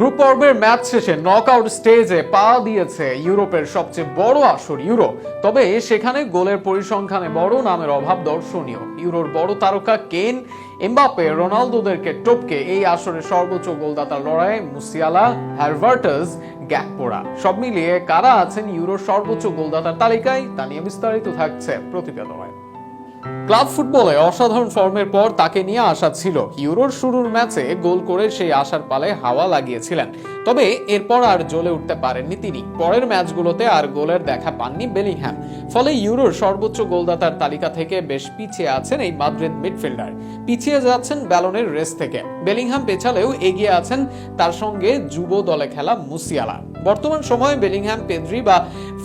Group পর্বের match শেষে knockout স্টেজে পা দিয়েছে ইউরোপের সবচেয়ে বড় আসর ইউরো। তবে সেখানে গোলের পরিসংখ্যানে বড় নামের অভাব দর্শনীয়। ইউরোর বড় তারকা কেন এমবাপে রোনালদোদেরকে টপকে এই আসরে সর্বোচ্চ গোলদাতার লড়াই মুসিয়ালা হ্যারভার্টাস গ্যাকপোড়া সব মিলিয়ে কারা আছেন ইউরোর সর্বোচ্চ গোলদাতার তালিকায় তা নিয়ে বিস্তারিত থাকছে প্রতিবেদনায় ক্লাব ফুটবলে অসাধারণ ফর্মের পর তাকে নিয়ে আশা ছিল। ইউরোর শুরুর ম্যাচে গোল করে সেই আশার পালে হাওয়া লাগিয়েছিলেন। তবে এরপর আর জ্বলে উঠতে পারেননি তিনি। পরের ম্যাচগুলোতে আর গোলের দেখা পাননি বেলিংহ্যাম ফলে ইউরোর সর্বোচ্চ গোলদাতার তালিকা থেকে বেশ পিছিয়ে আছেন এই মাদ্রিদ মিডফিল্ডার। পিছিয়ে যাচ্ছেন ব্যালনের রেস থেকে। বেলিংহ্যাম পেছালেও এগিয়ে আছেন তার সঙ্গে যুব দলে খেলা মুসিয়ালা। বর্তমান সময়ে বেলিংহ্যাম পেদ্রি বা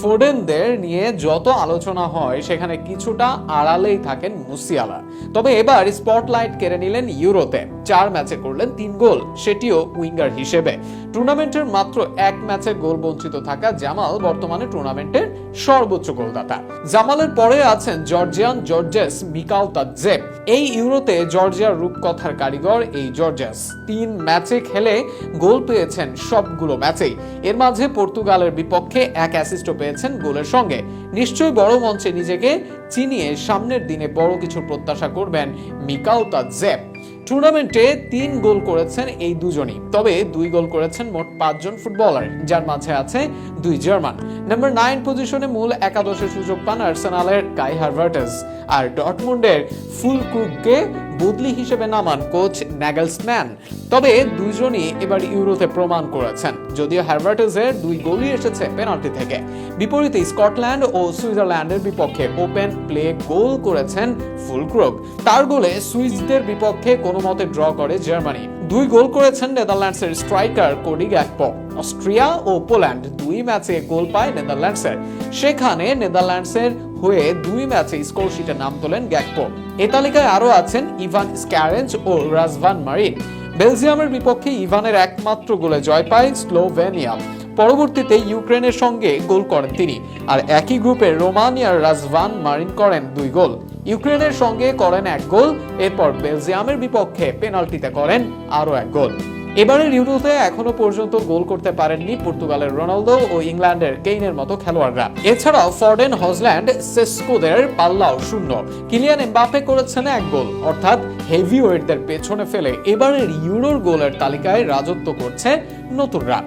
ফোডেনদের নিয়ে যত আলোচনা হয়, সেখানে কিছুটা আড়ালেই থাকেন মুসিয়ালা। তবে এবার স্পটলাইট কেড়ে নিলেন ইউরোতে। চার ম্যাচে করলেন তিন গোল, সেটিও উইঙ্গার হিসেবে। টুর্নামেন্টের মাত্র এক ম্যাচে গোল বঞ্চিত থাকা জামাল বর্তমানে টুর্নামেন্টের সর্বোচ্চ গোলদাতা। জামালের পরে আছেন জর্জিয়ান জর্জেস মিকাল তাজেব এই ইউরোতে জর্জিয়ার রূপকথার কারিগর এই জর্জেস। তিন ম্যাচে খেলে গোল পেয়েছেন সবগুলো ম্যাচেই। এর মাঝে পর্তুগালের বিপক্ষে এক অ্যাসিস্টও পেয়েছেন গোলের সঙ্গে। নিশ্চয়ই বড় মঞ্চে নিজেকে চিনিয়ে সামনের দিনে বড় কিছু প্রত্যাশা করবেন মিকাল তাজেব টুর্নামেন্টে তিন গোল করেছেন এই দুজনই। তবে দুই গোল করেছেন মোট পাঁচজন ফুটবলার, যার মাঝে আছে দুই জার্মান। নাম্বার নাইন পজিশনে মূল একাদশের সুযোগ পান আর্সেনালের কাই হারভার্টাস আর ডটমুন্ডের ফুল ক্রুককে বদলি হিসেবে নামান কোচ ন্যাগলসম্যান তবে দুইজনই এবার ইউরোতে প্রমাণ করেছেন। যদিও হারভার্টাসের দুই গোলই এসেছে পেনাল্টি থেকে। বিপরীতে স্কটল্যান্ড ও সুইজারল্যান্ডের বিপক্ষে ওপেন প্লে গোল করেছেন ফুলক্রোক তার গোলে সুইসদের বিপক্ষে কোনো মতে ড্র করে জার্মানি। দুই গোল করেছেন নেদারল্যান্ডসের স্ট্রাইকার কোডি গ্যাকপো। অস্ট্রিয়া ও পোল্যান্ড দুই ম্যাচে গোল পায় নেদারল্যান্ডসের সেখানে নেদারল্যান্ডসের হয়ে দুই ম্যাচে স্কোর শিটে নাম তোলেন গ্যাকপো। এ তালিকায় আরও আছেন ইভান স্ক্যারেঞ্জ ও রাজভান মারিন। বেলজিয়ামের বিপক্ষে ইভানের একমাত্র গোলে জয় পায় স্লোভেনিয়া। পরবর্তীতে ইউক্রেনের সঙ্গে গোল করেন তিনি। আর একই গ্রুপে রোমানিয়ার রাজভান মারিন করেন দুই গোল। ইউক্রেনের সঙ্গে করেন এক গোল। এরপর বেলজিয়ামের বিপক্ষে পেনাল্টিতে করেন আরও এক গোল। এবারের ইউরোতে এখনও পর্যন্ত গোল করতে পারেননি পর্তুগালের রোনালদো ও ইংল্যান্ডের কেইনের মতো খেলোয়াড়রা। এছাড়াও ফর্ডেন হজল্যান্ড, সেস্কোদের পাল্লাও শূন্য। কিলিয়ান এমবাপে করেছেন এক গোল, অর্থাৎ হেভিওয়েটদের পেছনে ফেলে এবারের ইউরোর গোলের তালিকায় রাজত্ব করছে নতুনরা।